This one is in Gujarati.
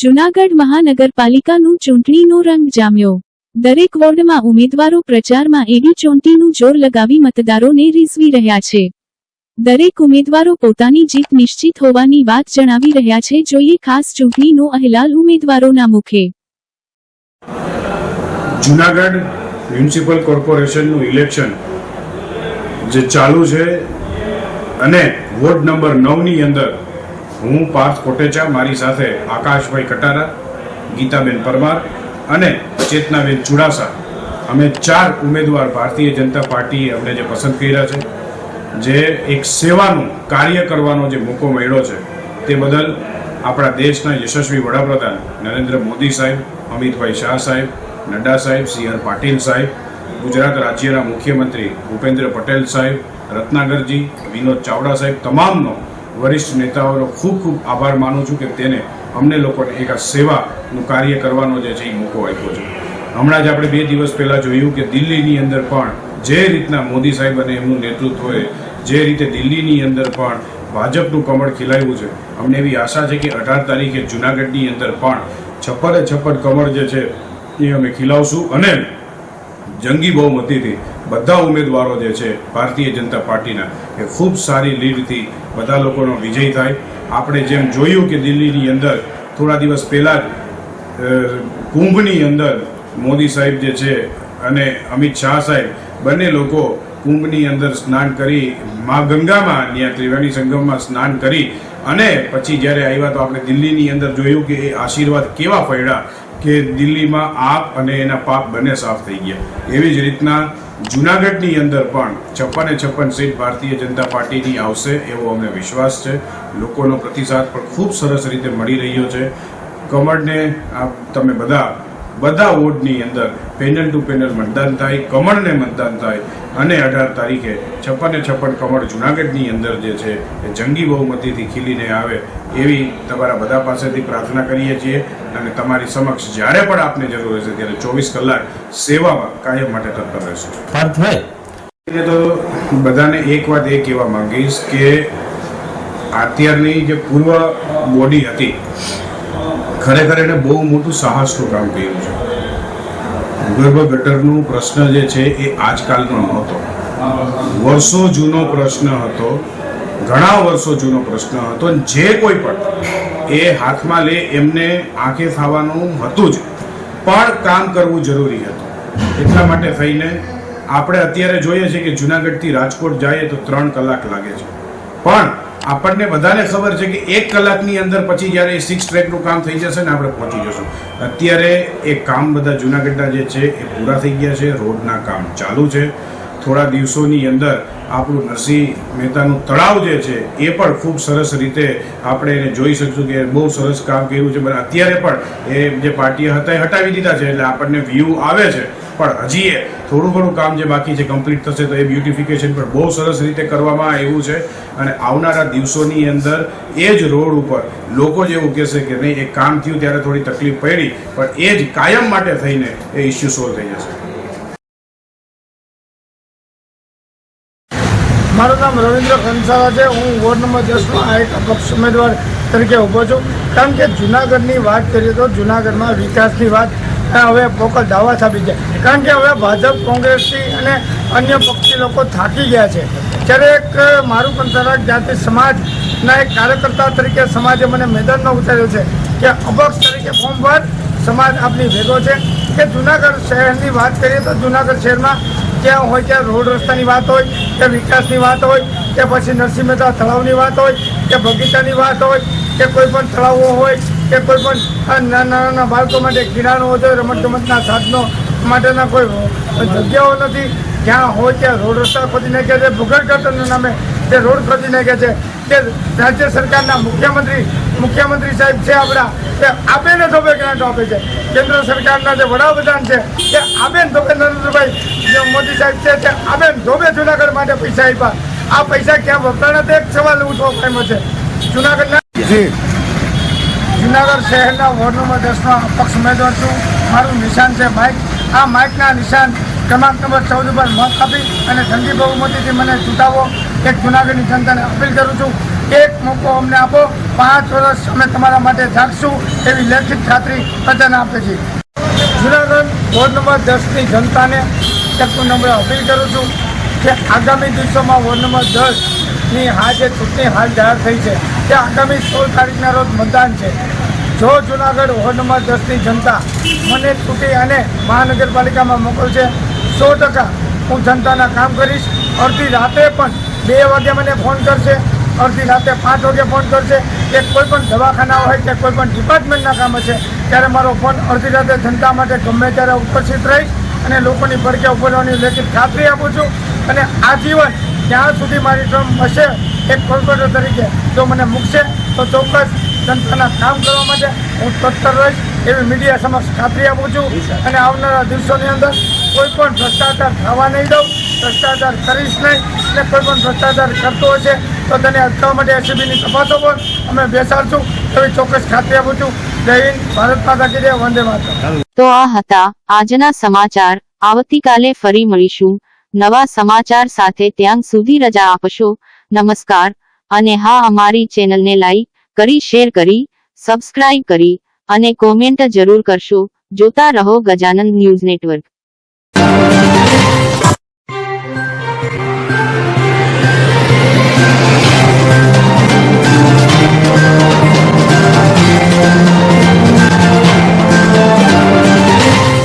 જૂનાગઢ મહાનગરપાલિકાનું ચૂંટણીનો રંગ જામ્યો. દરેક વોર્ડમાં ઉમેદવારો પ્રચારમાં એડી ચોંટીનું જોર લગાવી મતદારોને રીઝવી રહ્યા છે. દરેક ઉમેદવારો પોતાની જીત નિશ્ચિત હોવાની વાત જણાવી રહ્યા છે. જોઈએ ખાસ ચૂંટણીનો અહેલાલ ઉમેદવારોના મુખે. જૂનાગઢ મ્યુનિસિપલ કોર્પોરેશનનું ઇલેક્શન જે ચાલુ છે અને વોર્ડ નંબર નવની અંદર હું પાર્થ કોટેચા, મારી સાથે આકાશભાઈ કટારા, ગીતાબેન પરમાર અને ચેતનાબેન ચુડાસા. અમે ચાર ઉમેદવાર ભારતીય જનતા પાર્ટીએ અમને જે પસંદ કર્યા છે, જે એક સેવાનું કાર્ય કરવાનો જે મોકો મળ્યો છે, તે બદલ આપણા દેશના યશસ્વી વડાપ્રધાન નરેન્દ્ર મોદી સાહેબ, અમિતભાઈ શાહ સાહેબ, નડ્ડા સાહેબ, સી આર પાટીલ સાહેબ, ગુજરાત રાજ્યના મુખ્યમંત્રી ભૂપેન્દ્ર પટેલ સાહેબ રત્નાગરજી વિનોદ ચાવડા સાહેબ, તમામનો વરિષ્ઠ નેતાઓનો ખૂબ ખૂબ આભાર માનું છું કે તેને અમને લોકોને એક આ સેવાનું કાર્ય કરવાનો જે છે એ મોકો આપ્યો છે. હમણાં જ આપણે બે દિવસ પહેલાં જોયું કે દિલ્હીની અંદર પણ જે રીતના મોદી સાહેબ અને એમનું નેતૃત્વએ જે રીતે દિલ્હીની અંદર પણ ભાજપનું કમળ ખીલાવ્યું છે, અમને એવી આશા છે કે અઢાર તારીખે જુનાગઢની અંદર પણ છપ્પને છપ્પન કમળ જે છે એ અમે ખીલાવશું અને જંગી બહુમતીથી બધા ઉમેદવારો જે છે ભારતીય જનતા પાર્ટીના એ ખૂબ સારી લીડથી બધા લોકોનો વિજય થાય. આપણે જેમ જોયું કે દિલ્હીની અંદર થોડા દિવસ પહેલાં જ કુંભની અંદર મોદી સાહેબ જે છે અને અમિત શાહ સાહેબ બંને લોકો કુંભની અંદર સ્નાન કરી, મા ગંગામાં ત્યાં ત્રિવેણી સંગમમાં સ્નાન કરી અને પછી જ્યારે આવ્યા તો આપણે દિલ્હીની અંદર જોયું કે એ આશીર્વાદ કેવા પડ્યા કે દિલ્હીમાં આપ અને એના પાપ બંને સાફ થઈ ગયા. એવી જ રીતના જુનાગઢની અંદર પણ છપ્પને છપ્પન સીટ ભારતીય જનતા પાર્ટીની આવશે એવો અમને વિશ્વાસ છે. લોકોનો પ્રતિસાદ પણ ખૂબ સરસ રીતે મળી રહ્યો છે. કમળને આ તમે બધા બધા વોર્ડની અંદર પેનલ ટુ પેનલ મતદાન થાય કમળને મતદાન થાય અને અઢાર તારીખે છપ્પને છપ્પન કમળ જુનાગઢની અંદર જે છે એ જંગી બહુમતીથી ખીલીને આવે એવી તમારા બધા પાસેથી પ્રાર્થના કરીએ છીએ અને તમારી સમક્ષ જ્યારે પણ આપને જરૂર હશે ત્યારે ચોવીસ કલાક સેવામાં કાયમ માટે તત્પર રહેશું. પાર્થભાઈ. તો બધાને એક વાત એ કહેવા માંગીશ કે અત્યારની જે પૂર્વ બોડી હતી ખરેખર એને બહુ મોટું સાહસનું કામ કર્યું છે. ભૂગર્ભ ગટરનું પ્રશ્ન જે છે એ આજકાલનો નહોતો વર્ષો જૂનો પ્રશ્ન હતો, ઘણા વર્ષો જૂનો પ્રશ્ન હતો જે કોઈ પણ એ હાથમાં લે એમને આંખે થવાનું હતું જ. પણ કામ કરવું જરૂરી હતું. એટલા માટે થઈને આપણે અત્યારે જોઈએ છીએ કે જુનાગઢથી રાજકોટ જઈએ તો ત્રણ કલાક લાગે છે. પણ આપણને બધાને ખબર છે કે એક કલાકની અંદર પછી જ્યારે એ સિક્સ ટ્રેકનું કામ થઈ જશે ને આપણે પહોંચી જશું. અત્યારે એ કામ બધા જુનાગઢના જે છે એ પૂરા થઈ ગયા છે, રોડના કામ ચાલુ છે. થોડા દિવસોની અંદર આપણું નરસિંહ મહેતાનું તળાવ જે છે એ પણ ખૂબ સરસ રીતે આપણે એને જોઈ શકશું કે બહુ સરસ કામ કર્યું છે. અત્યારે પણ એ જે પાર્ટીએ હતા એ હટાવી દીધા છે એટલે આપણને વ્યૂ આવે છે. પણ હજી થોડું ઘણું કામ જે બાકી છે કમ્પ્લીટ થશે તો એ બ્યુટિફિકેશન પણ બહુ સરસ રીતે કરવામાં આવ્યું છે. અને આવનારા દિવસોની અંદર એ જ રોડ ઉપર લોકો જ કહેશે કે નહીં, એ કામ થયું ત્યારે થોડી તકલીફ પડી, પણ એ જ કાયમ માટે થઈને એ ઇસ્યુ સોલ્વ થઈ જશે. મારું નામ રવિન્દ્ર કંસારા છે. હું વોર્ડ નંબર દસમાં એક અપક્ષ ઉમેદવાર તરીકે ઊભો છું. કારણ કે જુનાગઢની વાત કરીએ તો જુનાગઢમાં વિકાસની વાત હવે પોકળ દાવા સાબિત છે કારણ કે હવે ભાજપ કોંગ્રેસથી અને અન્ય પક્ષી લોકો થાકી ગયા છે. ત્યારે એક મારું કંસારા જાતિ સમાજના એક કાર્યકર્તા તરીકે સમાજે મને મેદાનમાં ઉતાર્યો છે કે અપક્ષ તરીકે ફોર્મ ભર સમાજ આપની ભેગો છે. કે જુનાગઢ શહેરની વાત કરીએ તો જુનાગઢ શહેરમાં જ્યાં હોય ત્યાં રોડ રસ્તાની વાત હોય કે વિકાસની વાત હોય કે પછી નરસિંહ મહેતા તળાવની વાત હોય કે બગીચાની વાત હોય કે કોઈ પણ તળાવો હોય કે કોઈ પણ નાના નાના બાળકો માટે કિરાણો હોય રમત ગમતના સાધનો માટેના કોઈ જગ્યાઓ નથી. જ્યાં હોય ત્યાં રોડ રસ્તા ખોદી નાખ્યા છે. ભૂગર ગટરના નામે તે રોડ ખોદી નાખ્યા છે. તે રાજ્ય સરકારના મુખ્યમંત્રી મુખ્યમંત્રી સાહેબ છે આપણા. તે આપેને ધોબે ગ્રાન્ટ આપે છે. કેન્દ્ર સરકારના જે વડાપ્રધાન છે, તે આબેન ધોબે નરેન્દ્રભાઈ. મોદી સાહેબ છે, તે આબેન ધોબે જુનાગઢ માટે પૈસા આપ્યા. આ પૈસા ક્યાં વપરાણા તે એક સવાલ ઉઠવા પામ્યો છે. જુનાગઢના જી. જુનાગઢ શહેરના વોર્ડ નંબર દસનો અપક્ષ ઉમેદવાર છું. મારું નિશાન છે માઇક. આ માઇકના નિશાન ક્રમાંક નંબર ચૌદ ઉપર મત આપી અને ઠંડી બહુમતીથી મને ચૂંટાવો. એક જુનાગઢની જનતાને અપીલ કરું છું. એક મોકો અમને આપો. પાંચ વર્ષ અમે તમારા માટે જાગશું એવી લેખિત ખાતરી પ્રજાને આપે છે. જુનાગઢ વોર્ડ નંબર દસની જનતાને એક નંબર અપીલ કરું છું કે આગામી દિવસોમાં વોર્ડ નંબર દસની આ જે ચૂંટણી હાલ જાહેર થઈ છે, તે આગામી સોળ તારીખના રોજ મતદાન છે. જો જુનાગઢ વોર્ડ નંબર દસની જનતા મને ચૂંટી અને મહાનગરપાલિકામાં મોકલશે, સો ટકા હું જનતાના કામ કરીશ. અડધી રાતે પણ બે વાગે મને ફોન કરશે, અડધી રાતે પાંચ વાગે ફોન કરશે. કે કોઈ પણ દવાખાના હોય કે કોઈ પણ ડિપાર્ટમેન્ટના કામ હશે, ત્યારે મારો ફોન અડધી રાતે જનતા માટે ગમે ત્યારે ઉપસ્થિત રહીશ અને લોકોની પડકે ઉપરવાની લેખિત ખાતરી આપું છું. અને આજીવન ત્યાં સુધી મારી ટ્રમ હશે એક કોર્પોરેટર તરીકે. જો મને મૂકશે તો ચોક્કસ જનતાના કામ કરવા માટે હું તત્પર રહીશ એવી મીડિયા સમક્ષ ખાતરી આપું છું. અને આવનારા દિવસોની અંદર કોઈ પણ ભ્રષ્ટાચાર થવા નહીં દઉં. ભ્રષ્ટાચાર કરીશ નહીં. અને કોઈ પણ ભ્રષ્ટાચાર કરતો હશે તો તેને અટકાવવા માટે એસીબીની તપાસો પણ અમે બેસાડશું એવી ચોક્કસ ખાતરી આપું છું. જય હિન્દ ભારત માતા કીધે વંદે માતા તો આ હતા આજના સમાચાર. આવતીકાલે ફરી મળીશું. નવા સમાચાર સાથે ત્યાં સુધી રજા આપશો. નમસ્કાર, અને હા, અમારી ચેનલને લાઈક કરી, શેર કરી, સબસ્ક્રાઇબ કરી, અને કોમેન્ટ જરૂર કરશો. જોતા રહો ગજાનંદ ન્યૂઝ નેટવર્ક.